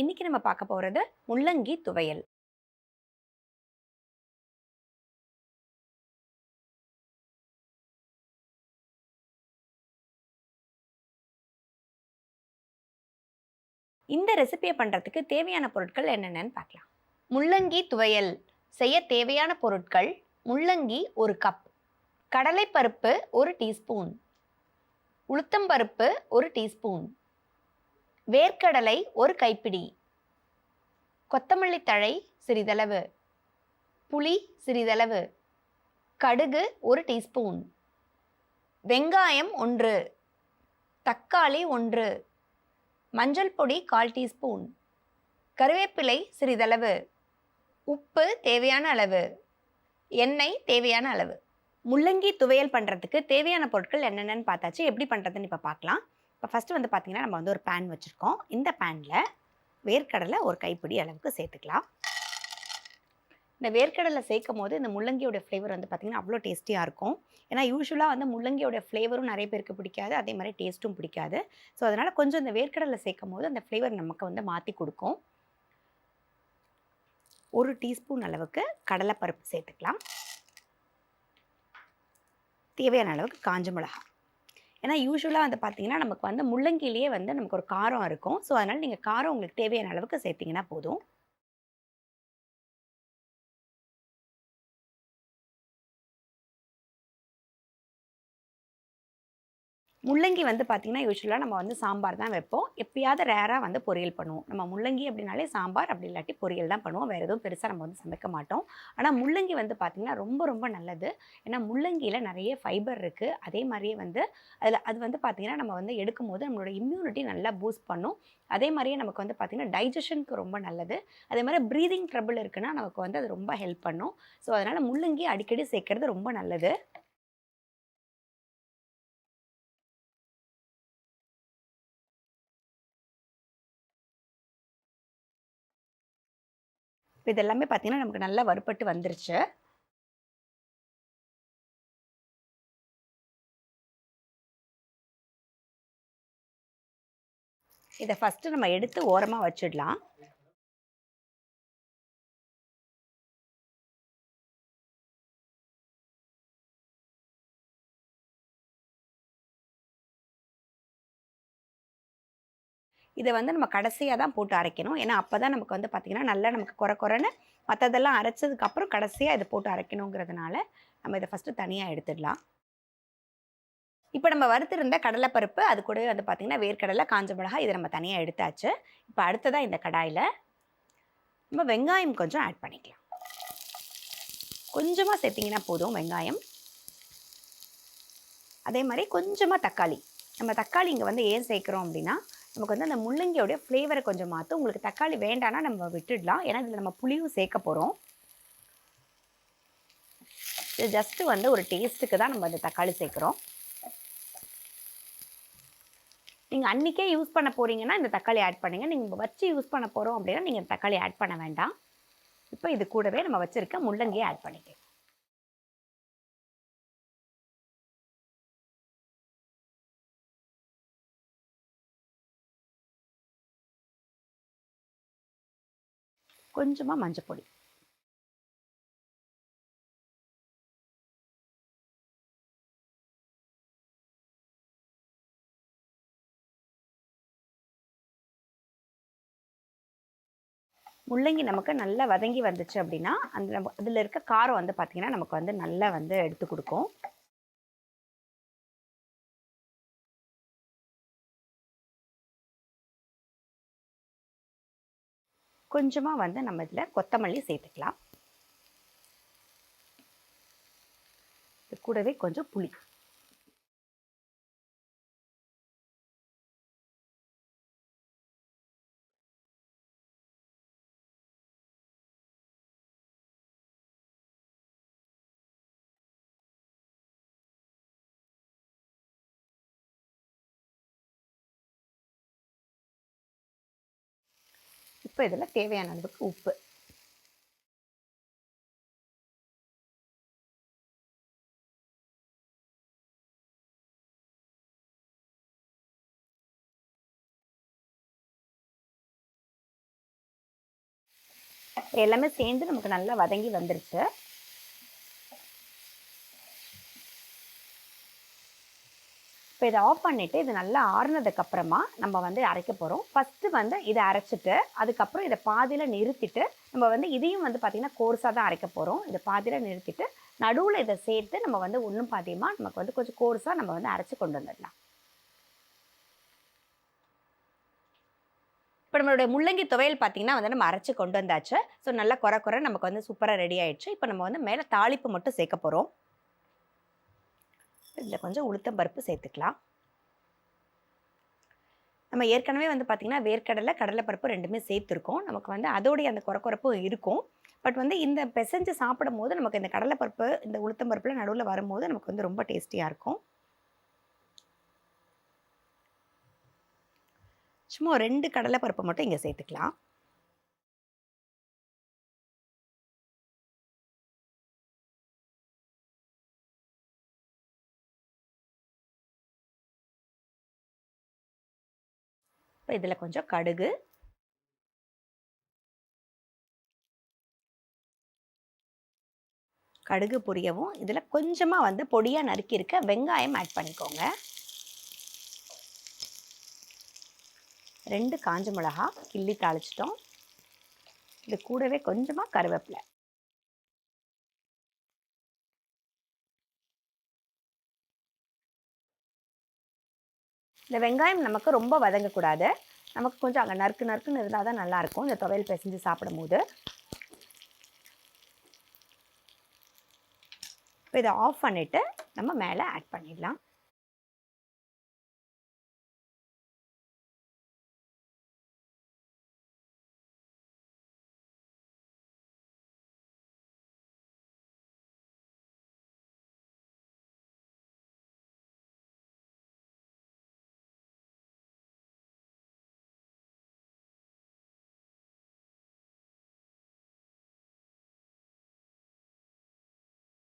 இன்னைக்கு நம்ம பார்க்க போகிறது முள்ளங்கி துவையல். இந்த ரெசிபியை பண்ணுறதுக்கு தேவையான பொருட்கள் என்னென்னன்னு பார்க்கலாம். முள்ளங்கி துவையல். செய்ய தேவையான பொருட்கள் முள்ளங்கி ஒரு கப் கடலைப்பருப்பு ஒரு டீஸ்பூன் உளுத்தம்பருப்பு ஒரு டீஸ்பூன் வேர்க்கடலை ஒரு கைப்பிடி. கொத்தமல்லி தழை சிறிதளவு. புளி சிறிதளவு. கடுகு ஒரு டீஸ்பூன். வெங்காயம் ஒன்று. தக்காளி ஒன்று. மஞ்சள் பொடி கால் டீஸ்பூன். கருவேப்பிலை சிறிதளவு. உப்பு தேவையான அளவு. எண்ணெய் தேவையான அளவு. முள்ளங்கி துவையல் பண்ணுறதுக்கு தேவையான பொருட்கள் என்னென்னு பார்த்தாச்சு. எப்படி பண்ணுறதுன்னு இப்போ பார்க்கலாம். இப்போ ஃபஸ்ட்டு வந்து பார்த்திங்கன்னா நம்ம வந்து ஒரு பேன் வச்சுருக்கோம். இந்த பேனில் வேர்க்கடலை ஒரு கைப்பிடி அளவுக்கு சேர்த்துக்கலாம். இந்த வேர்க்கடலை சேர்க்கும் போது இந்த முள்ளங்கியோட ஃப்ளேவர் வந்து பார்த்திங்கன்னா அவ்வளோ டேஸ்டியாக இருக்கும். ஏன்னா யூஸ்வலாக வந்து முள்ளங்கியோட ஃப்ளேவரும் நிறைய பேருக்கு பிடிக்காது. அதே மாதிரி டேஸ்ட்டும் பிடிக்காது. ஸோ அதனால் கொஞ்சம் இந்த வேர்க்கடலை சேர்க்கும் போது அந்த ஃப்ளேவர் நமக்கு வந்து மாற்றி கொடுக்கும். ஒரு டீஸ்பூன் அளவுக்கு கடலைப்பருப்பு சேர்த்துக்கலாம். தேவையான அளவுக்கு காஞ்ச மிளகா ஏன்னா யூஸ்வலாக வந்து பார்த்தீங்கன்னா நமக்கு வந்து முள்ளங்கிலேயே வந்து நமக்கு ஒரு காரம் இருக்கும். ஸோ அதனால் நீங்கள் காரம் உங்களுக்கு தேவையான அளவுக்கு சேர்த்திங்கன்னா போதும். முள்ளங்கி வந்து பார்த்திங்கன்னா யூஸ்வலாக நம்ம வந்து சாம்பார் தான் வைப்போம். எப்பயாவது ரேராக வந்து பொரியல் பண்ணுவோம். நம்ம முள்ளங்கி அப்படின்னாலே சாம்பார் அப்படி இல்லாட்டி பொரியல் தான் பண்ணுவோம். வேறு எதுவும் பெருசாக நம்ம வந்து சமைக்க மாட்டோம். ஆனால் முள்ளங்கி வந்து பார்த்திங்கன்னா ரொம்ப ரொம்ப நல்லது. ஏன்னா முள்ளங்கியில் நிறைய ஃபைபர் இருக்குது அதே மாதிரியே வந்து அதில் அது வந்து பார்த்திங்கன்னா நம்ம வந்து எடுக்கும் போது நம்மளோட இம்யூனிட்டி நல்லா பூஸ்ட் பண்ணும். அதே மாதிரியே நமக்கு வந்து பார்த்திங்கன்னா டைஜஷனுக்கு ரொம்ப நல்லது. அதே மாதிரி ப்ரீதிங் ட்ரபிள் இருக்குன்னா நமக்கு வந்து அது ரொம்ப ஹெல்ப் பண்ணும். ஸோ அதனால் முள்ளங்கி அடிக்கடி சேர்க்கறது ரொம்ப நல்லது. இப்போ இது எல்லாமே பார்த்தீங்கன்னா நமக்கு நல்லா வறுபட்டு வந்துருச்சு. இதை ஃபஸ்ட்டு நம்ம எடுத்து ஓரமாக வச்சிடலாம். இதை வந்து நம்ம கடைசியாக தான் போட்டு அரைக்கணும். ஏன்னா அப்போ தான் நமக்கு வந்து பார்த்திங்கன்னா நல்லா நமக்கு குறை குறைன்னு மற்றதெல்லாம் அரைச்சதுக்கப்புறம் கடைசியாக இதை போட்டு அரைக்கணுங்கிறதுனால நம்ம இதை ஃபஸ்ட்டு தனியாக எடுத்துடலாம். இப்போ நம்ம வறுத்திருந்த கடலைப்பருப்பு அது கூட வந்து பார்த்திங்கன்னா வேர்க்கடலை காஞ்ச மிளகாய் இதை நம்ம தனியாக எடுத்தாச்சு. இப்போ அடுத்ததாக இந்த கடாயில் நம்ம வெங்காயம் கொஞ்சம் ஆட் பண்ணிக்கலாம். கொஞ்சமாக சேர்த்திங்கன்னா போதும் வெங்காயம். அதே மாதிரி கொஞ்சமாக தக்காளி. நம்ம தக்காளி இங்கே வந்து ஏன் சேர்க்குறோம் அப்படின்னா நமக்கு வந்து அந்த முள்ளங்கியோடைய ஃப்ளேவரை கொஞ்சம் மாற்றும் உங்களுக்கு தக்காளி வேண்டாம்னா நம்ம விட்டுடலாம். ஏன்னா இதில் நம்ம புளியும் சேர்க்க போகிறோம் இது ஜஸ்ட்டு வந்து ஒரு டேஸ்ட்டுக்கு தான் நம்ம அந்த தக்காளி சேர்க்குறோம். நீங்கள் அன்றைக்கே யூஸ் பண்ண போகிறீங்கன்னா இந்த தக்காளி ஆட் பண்ணுங்கள் நீங்கள் வச்சு யூஸ் பண்ண போகிறோம் அப்படின்னா நீங்கள் தக்காளி ஆட் பண்ண வேண்டாம். இப்போ இது கூடவே நம்ம வச்சுருக்க முள்ளங்கியை ஆட் பண்ணிக்கலாம். கொஞ்சமாக மஞ்சப்பொடி. முள்ளங்கி நமக்கு நல்லா வதங்கி வந்துச்சு அப்படின்னா அந்த நம்ம அதில் இருக்க காரம் வந்து பார்த்திங்கன்னா நமக்கு வந்து நல்லா வந்து எடுத்து கொடுக்கும். கொஞ்சமாக வந்து நம்ம இதில் கொத்தமல்லி சேர்த்துக்கலாம். இது கூடவே கொஞ்சம் புளி. இப்போ இதில் தேவையான அளவுக்கு உப்பு. எல்லாமே சேர்ந்து நமக்கு நல்லா வதங்கி வந்துருச்சு. இப்போ இதை ஆஃப் பண்ணிவிட்டு இது நல்லா ஆறுனதுக்கு அப்புறமா நம்ம வந்து அரைக்க போகிறோம் ஃபஸ்ட்டு வந்து இதை அரைச்சிட்டு அதுக்கப்புறம் இதை பாதியில் நிறுத்திட்டு நம்ம வந்து இதையும் வந்து பார்த்திங்கன்னா கோர்ஸாக தான் அரைக்க போகிறோம் இதை பாதியில் நிறுத்திட்டு நடுவில் இதை சேர்த்து நம்ம வந்து ஒன்றும் பாதியமாக நமக்கு வந்து கொஞ்சம் கோர்ஸாக நம்ம வந்து அரைச்சி கொண்டு வந்துடலாம். இப்போ நம்மளுடைய முள்ளங்கி துவையல் பார்த்தீங்கன்னா வந்து நம்ம அரைச்சி கொண்டு வந்தாச்சு. ஸோ நல்லா குறை குறை நமக்கு வந்து சூப்பராக ரெடி ஆயிடுச்சு. இப்போ நம்ம வந்து மேலே தாளிப்பு மட்டும் சேர்க்க போகிறோம் இதில் கொஞ்சம் உளுத்தம் பருப்பு சேர்த்துக்கலாம். நம்ம ஏற்கனவே வந்து பார்த்திங்கன்னா வேர்க்கடலை கடலைப்பருப்பு ரெண்டுமே சேர்த்துருக்கோம். நமக்கு வந்து அதோடைய அந்த குறக்குறப்பும் இருக்கும். பட் வந்து இந்த பிசைஞ்சு சாப்பிடும் போது நமக்கு இந்த கடலைப்பருப்பு இந்த உளுத்தம் பருப்பில் நடுவில் வரும்போது நமக்கு வந்து ரொம்ப டேஸ்டியாக இருக்கும். சும்மா ரெண்டு கடலைப்பருப்பு மட்டும் இங்கே சேர்த்துக்கலாம். இப்போ இதில் கொஞ்சம் கடுகு. கடுகு பொரியவும். இதில் கொஞ்சமாக வந்து பொடியாக நறுக்கியிருக்க வெங்காயம் ஆட் பண்ணிக்கோங்க. ரெண்டு காஞ்ச மிளகா கிள்ளி தாளிச்சிட்டோம். இது கூடவே கொஞ்சமாக கருவேப்பிலை. இந்த வெங்காயம் நமக்கு ரொம்ப வதங்கக்கூடாது. நமக்கு கொஞ்சம் அங்கே நறுக்கு நறுக்குன்னு இருந்தால் தான் நல்லாயிருக்கும் இந்த துவையல் பிசைஞ்சு சாப்பிடும்போது. இப்போ இதை ஆஃப் பண்ணிவிட்டு நம்ம மேலே ஆட் பண்ணிடலாம்.